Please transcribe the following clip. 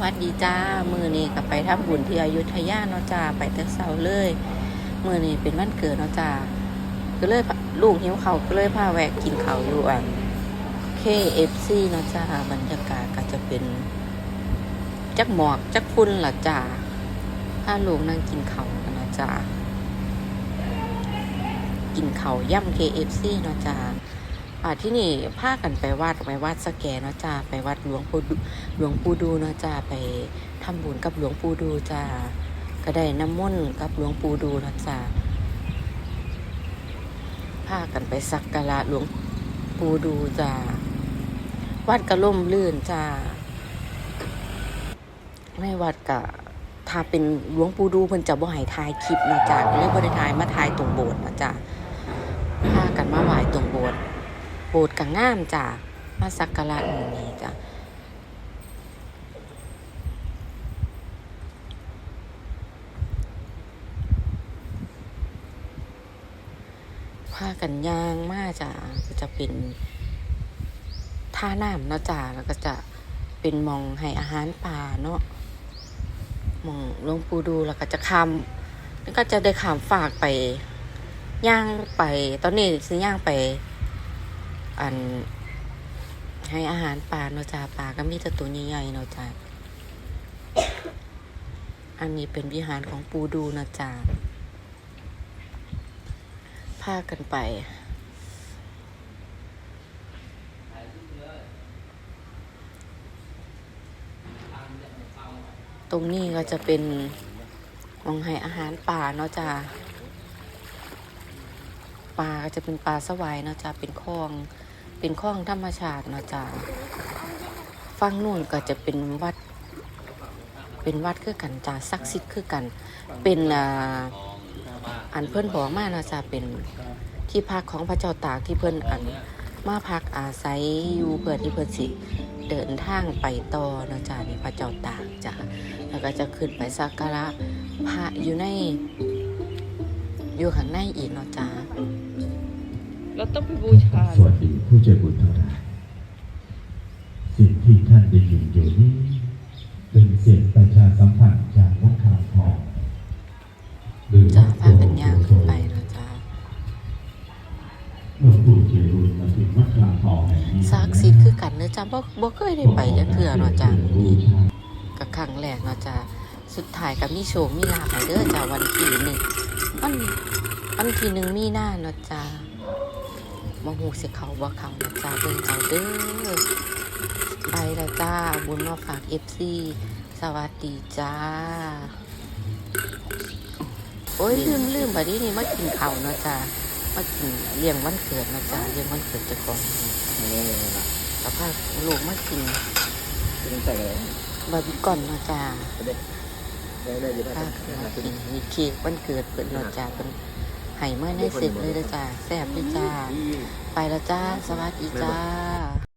วัสดีจ้า มือนี้กับไปทำบุญที่อยุธยาเนาะจ้าไปแต่เสาเลย มือนี้เป็นวันเกิดเนาะจ้าก็เลยลูกหิวเขาก็เลยพาแวะกินเขาอยู่อัน KFC เนาะจ้าบรรยากาศก็จะเป็นจักหมอกจักฝุ่นล่ะจ้าพาลูกนั่งกินเขากันนะจ้ากินเขาย่ำ KFC เนาะจ้า อ่าที่นี่พากันไปวัดไปวัดสแกเนาะจ้าไปวัดหลวงปู่หลวงปู่ดูเนาะจ้าไปทำบุญกับหลวงปู่ดูจ้าก็ได้น้ำมนต์กับหลวงปู่ดูเนาะจ้าพากันไปสักการะหลวงปู่ดูจ้าวัดกระล่มลื่นจ้าไม่วัดกะถ้าเป็นหลวงปู่ดูเพิ่นจะบ่ให้ถ่ายคลิปนะจ้าก็เลยบ่ได้ถ่ายมาถ่ายตรงโบสถ์นะจ้าพากันมาไหว้ตรงโบสถ์ โบสถ์กังงามจ้ะมาสักการะหมู่นี้จ้ะพากันยางมาจ้ะก็จะเป็นท่าน้ำเนาะจ้ะแล้วก็จะเป็นมองให้อาหารป่าเนาะมองลงปูดูแล้วก็จะข้ามแล้วก็จะได้ข้ามฝากไปย่างไป ตอนนี้สิย่างไป อัน ให้อาหารปลาเนาะจ้าปลาก็มีแต่ตัวใหญ่ๆเนาะจ้าอันนี้เป็นวิหารของปูดูเนาะจ้าพากันไปตรงนี้ก็จะเป็นมองให้อาหารป่าเนาะจ้า ปลาจะเป็นปลาสวายนะจ้าเป็นคลอง เป็นคลองธรรมชาตินะจ้าฟังนู่นก็จะเป็นวัด เป็นวัดคือกันจ้าศักดิ์สิทธิ์คือกัน เป็นอันเพิ่อนบอกมานะจ้าเป็นที่พักของพระเจ้าตากที่เพิ่อนอันมาพักอาศัยอยู่เพื่อที่เพิ่อนสิเดินทางไปต่อนะจ้านี่พระเจ้าตากจ้าแล้วก็จะขึ้นไปสักการะพระอยู่ในอยู่ข้างในอีกเนาะจ้า เราต้องไปบูชา สวัสดีผู้ใจบุญทั้งหลายสิ่งที่ท่านได้ยินอยู่นี้ เป็นเสียงประชาสัมพันธ์จากวัดขามทองหรือจ้าพากันย่างขึ้นไปเนาะจ้าหลวงปู่เจริญมาถึงวัดขามทองแห่งนี้ศักดิ์สิทธิ์คือกันเนอะจ้าบ่บ่เคยได้ไปจักเทื่อเนาะจ้าบูชาก็ครั้งแรกเนาะจ้าสุดท้ายก็มีโชคมีลาภให้เด้อจ้าวันที่หนึ่งวันวันที่หนึ่งมีหน้าเนาะจ้า มาหูสิเขาบ่เขาเนาะจ้าเบิ่งเอาเด้อไปแล้วจ้าบุญมาฝาก FC สวัสดีจ้า โอ้ยลืมลืมบัดนี้นี่มากินข้าวเนาะจ้ามากินเลี้ยงวันเกิดเนาะจ้าเลี้ยงวันเกิดเจ้าของสภาพลูกมากินเป็นใส่อะไรบาร์บีคอนเนาะจ้าได้ได้อยู่ได้ถ้ามากินมีเค้กวันเกิดเปิดเนาะจ้าเป็น ให้เมื่อในเสร็จเลยเด้อจ้าแซ่บเลยจ้า ไปแล้วจ้า สวัสดีจ้า